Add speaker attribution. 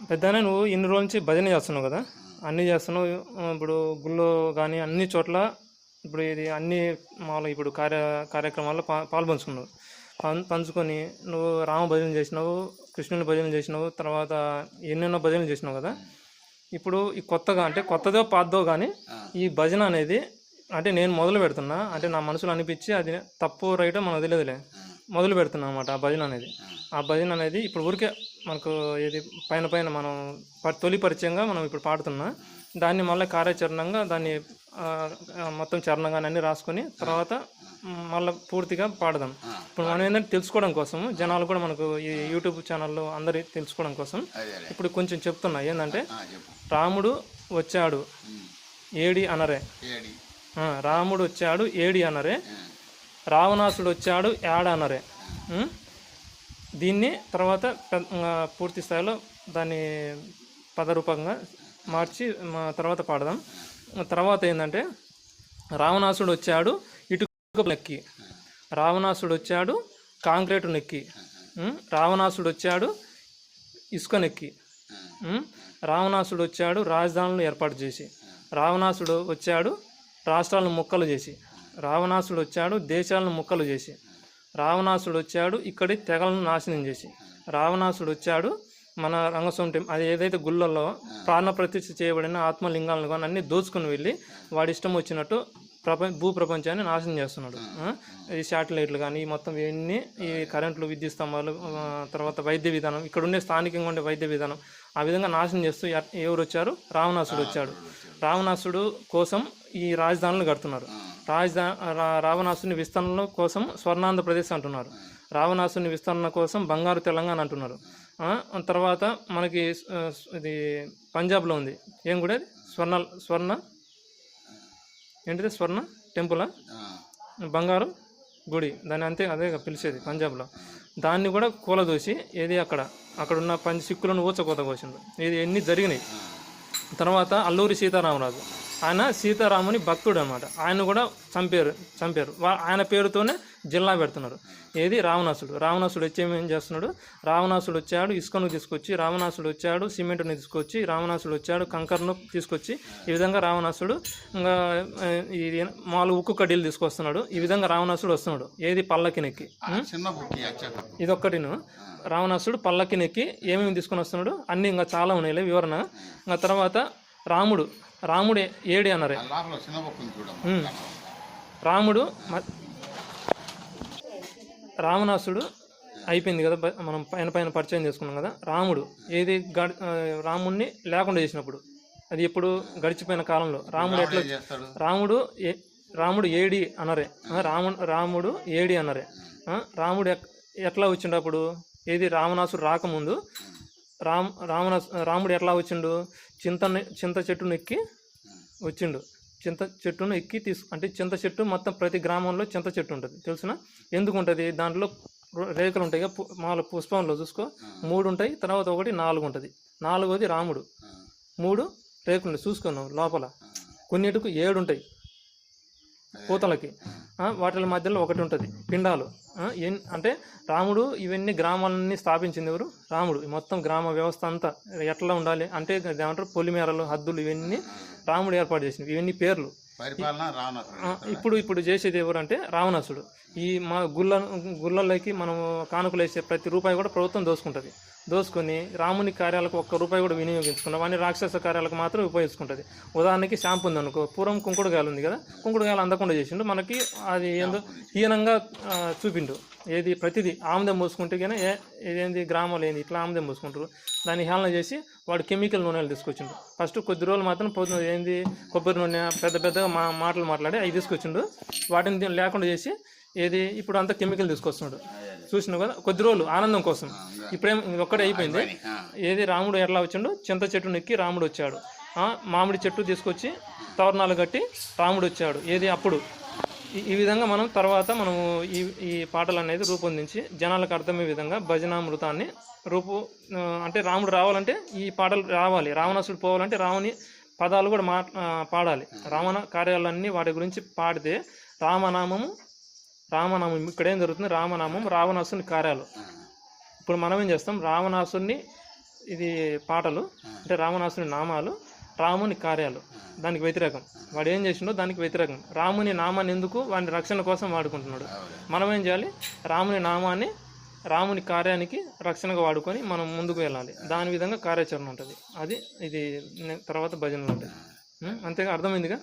Speaker 1: పెద్దనే నువ్వు ఇన్ని రోజుల నుంచి భజన చేస్తున్నావు కదా? అన్నీ చేస్తున్నావు. ఇప్పుడు గుళ్ళో కానీ అన్ని చోట్ల ఇప్పుడు ఇది అన్ని మామూలు ఇప్పుడు కార్య కార్యక్రమాల్లో పా పాల్పంచుకున్నావు. పంచుకొని నువ్వు రామ భజన చేసినావు కృష్ణుని భజన చేసినావు తర్వాత ఎన్నెన్నో భజనలు చేసినావు కదా? ఇప్పుడు ఈ కొత్తగా అంటే కొత్తదో పాతదో కానీ ఈ భజన అనేది అంటే నేను మొదలు పెడుతున్నా అంటే నా మనసులో అనిపించి అది తప్పు రైటో మనకు తెలియదులే. మొదలు పెడుతున్నా అనమాట ఆ భజన అనేది. ఆ భజన అనేది ఇప్పుడు ఊరికే మనకు ఇది పైన పైన మనం తొలి పరిచయంగా మనం ఇప్పుడు పాడుతున్నా దాన్ని మళ్ళీ కార్యాచరణంగా దాన్ని మొత్తం చరణంగా అన్ని రాసుకొని తర్వాత మళ్ళీ పూర్తిగా పాడదాం. ఇప్పుడు మనం ఏంటంటే తెలుసుకోవడం కోసం జనాలు కూడా మనకు ఈ యూట్యూబ్ ఛానల్లో అందరి తెలుసుకోవడం కోసం ఇప్పుడు కొంచెం చెప్తున్నా ఏంటంటే రాముడు వచ్చాడు. ఏడి అనరే. రాముడు వచ్చాడు ఏడి అనరే. రావణాసుడు వచ్చాడు యాడ అనరే? దీన్ని తర్వాత పూర్తి స్థాయిలో దాన్ని పదరూపంగా మార్చి మా తర్వాత పాడదాం. తర్వాత ఏంటంటే రావణాసుడు వచ్చాడు ఇటుక నెక్కి. రావణాసుడు వచ్చాడు కాంక్రీటు నెక్కి. రావణాసుడు వచ్చాడు ఇసుక నెక్కి. రావణాసుడు వచ్చాడు రాజధానులు ఏర్పాటు చేసి. రావణాసుడు వచ్చాడు రాష్ట్రాలను ముక్కలు చేసి. రావణాసుడు వచ్చాడు దేశాలను ముక్కలు చేసి. రావణాసుడు వచ్చాడు ఇక్కడి తెగలను నాశనం చేసి. రావణాసుడు వచ్చాడు మన రంగస్వామి టెంపుల్ అది ఏదైతే గుళ్ళల్లో ప్రాణప్రతిష్ఠ చేయబడిన ఆత్మలింగాలను కానీ అన్ని దోచుకుని వెళ్ళి వాడి ఇష్టం వచ్చినట్టు ప్రపంచ భూ ప్రపంచాన్ని నాశనం చేస్తున్నాడు. ఈ శాటిలైట్లు కానీ ఈ మొత్తం ఇవన్నీ ఈ కరెంట్లు విద్యుత్ స్తంభాలు తర్వాత వైద్య విధానం ఇక్కడ ఉండే స్థానికంగా ఉండే వైద్య విధానం ఆ విధంగా నాశనం చేస్తూ ఎవరు వచ్చారు రావణాసుడు వచ్చాడు రావణాసుడు కోసం ఈ రాజధానులు కడుతున్నారు. రాజధా రావణాసుని విస్తరణ కోసం స్వర్ణాంధ్రప్రదేశ్ అంటున్నారు. రావణాసుని విస్తరణ కోసం బంగారు తెలంగాణ అంటున్నారు. తర్వాత మనకి ఇది పంజాబ్లో ఉంది. ఏం కూడా అది? స్వర్ణ స్వర్ణ? ఏంటిది? స్వర్ణ టెంపులా? బంగారు గుడి. దాన్ని అంతే అదే పిలిచేది పంజాబ్లో. దాన్ని కూడా కూలదోసి ఏది అక్కడ? అక్కడ ఉన్న పంచ సిక్కులను ఊచకోత కోసిండు ఇది ఎన్ని జరిగినాయి? తర్వాత అల్లూరి సీతారామరాజు. ఆయన సీతారాముని భక్తుడు అనమాట ఆయన కూడా చంపారు చంపారు. ఆయన పేరుతోనే జిల్లా పెడుతున్నారు. ఏది? రావణాసుడు. రావణాసుడు వచ్చి ఏం చేస్తున్నాడు? రావణాసుడు వచ్చాడు ఇసుకను తీసుకొచ్చి రావణాసుడు వచ్చాడు సిమెంట్ని తీసుకొచ్చి రావణాసుడు వచ్చాడు కంకర్ను తీసుకొచ్చి ఈ విధంగా రావణాసుడు ఇంకా ఇది మామూలు ఉక్కు కడ్డీలు తీసుకొస్తున్నాడు. ఈ విధంగా రావణాసుడు వస్తున్నాడు. ఏది? పల్లకినెక్కి.
Speaker 2: బుక్కి అచ్చాక
Speaker 1: ఇదొక్కటిను. రావణాసుడు పల్లకి నెక్కి ఏమేమి తీసుకొని వస్తున్నాడు? అన్నీ ఇంకా చాలా ఉన్నాయిలే వివరణ. ఇంకా తర్వాత రాముడు రాముడు ఏడి అన్నారే? రాముడు మ- రావణాసుడు అయిపోయింది కదా మనం పైన పైన పరిచయం చేసుకున్నాం కదా రాముడు ఏది గడి రాముణ్ణి లేకుండా చేసినప్పుడు అది ఎప్పుడు గడిచిపోయిన కాలంలో రాముడు ఎట్లా రాముడు ఏ రాముడు ఏడి అనరే రాము రాముడు ఏడి అనరే రాముడు ఎట్లా వచ్చిండు అప్పుడు? ఏది రావణాసుడు రాకముందు రామ్ రావణాసు రాముడు ఎట్లా వచ్చిండు? చింత చింత చెట్టును ఎక్కి వచ్చిండు. చింత చెట్టును ఎక్కి తీసు అంటే చింత చెట్టు మొత్తం ప్రతి గ్రామంలో చింత చెట్టు ఉంటుంది. తెలుసునా? ఎందుకు ఉంటుంది? దాంట్లో రు- రేకులు ఉంటాయి మామూలు పుష్పంలో చూసుకో. మూడు ఉంటాయి తర్వాత ఒకటి నాలుగు ఉంటుంది. నాలుగోది రాముడు. మూడు రేకులు ఉంటాయి. చూసుకున్నాం లోపల. కొన్నిటికి ఏడు ఉంటాయి. పూతలకి వాటి మధ్యలో ఒకటి ఉంటుంది. పిండాలు. అంటే రాముడు ఇవన్నీ గ్రామాలన్నీ స్థాపించింది ఎవరు? రాముడు. ఈ మొత్తం గ్రామ వ్యవస్థ అంతా ఎట్లా ఉండాలి? అంటే ఏమంటారు? పొలిమేరలు హద్దులు ఇవన్నీ రాముడు ఏర్పాటు చేసింది ఇవన్నీ పేర్లు. ఇప్పుడు ఇప్పుడు చేసేది ఎవరు అంటే రావణాసుడు ఈ మా గుళ్ళ గుళ్ళల్లోకి మనం కానుకలు వేసే ప్రతి రూపాయి కూడా ప్రభుత్వం దోసుకుంటుంది. దోసుకొని రాముని కార్యాలకు ఒక్క రూపాయి కూడా వినియోగించుకున్న. వాడిని రాక్షస కార్యాలకు మాత్రం ఉపయోగించుకుంటుంది. ఉదాహరణకి షాంపూ ఉంది అనుకో పూర్వం కుంకుడుగాయలు ఉంది కదా కుంకుడుగాయలు అందకుండా చేసిండు. మనకి అది ఏందో హీనంగా చూపిండు. ఏది ప్రతిదీ ఆముదం పోసుకుంటే కానీ ఏ ఇదేంది గ్రామాలు ఏంది ఇట్లా ఆముదం పోసుకుంటారు. దాన్ని హేళన చేసి వాడు కెమికల్ నూనెలు తీసుకొచ్చిండు. ఫస్ట్ కొద్ది రోజులు మాత్రం పొద్దున ఏంది కొబ్బరి నూనె పెద్ద పెద్దగా మా మాటలు మాట్లాడి అవి తీసుకొచ్చిండు. వాటిని లేకుండా చేసి ఏది ఇప్పుడు అంతా కెమికల్ తీసుకొస్తున్నాడు. చూసినావు కదా కొద్ది రోజులు ఆనందం కోసం. ఇప్పుడేం ఇది ఒక్కటే అయిపోయింది. ఏది రాముడు ఎట్లా వచ్చిండు? చింత చెట్టు నెక్కి రాముడు వచ్చాడు. మామిడి చెట్టు తీసుకొచ్చి తోరణాలు కట్టి రాముడు వచ్చాడు. ఏది అప్పుడు? ఈ- విధంగా మనం తర్వాత మనము ఈ ఈ పాటలు అనేది రూపొందించి జనాలకు అర్థమయ్యే విధంగా భజనామృతాన్ని రూపు అంటే రాముడు రావాలంటే ఈ పాటలు రావాలి. రావణాసుడు పోవాలంటే రాముని పదాలు కూడా మా పాడాలి. రావణ కార్యాలన్నీ వాటి గురించి పాడితే రామనామము రామనామం ఇక్కడ ఏం జరుగుతుంది? రామనామం రావణాసుని కార్యాలు. ఇప్పుడు మనం ఏం చేస్తాం? రావణాసుని ఇది పాటలు అంటే రామనాసుని నామాలు రాముని కార్యాలు. దానికి వ్యతిరేకం. వాడు ఏం చేసిండో దానికి వ్యతిరేకం. రాముని నామాన్ని ఎందుకు? వాడిని రక్షణ కోసం వాడుకుంటున్నాడు. మనం ఏం చేయాలి? రాముని నామాన్ని రాముని కార్యానికి రక్షణగా వాడుకొని మనం ముందుకు వెళ్ళాలి. దాని విధంగా కార్యాచరణ ఉంటుంది. అది ఇది తర్వాత భజనలు ఉంటాయి? అంతేగా? అర్థమైందిగా.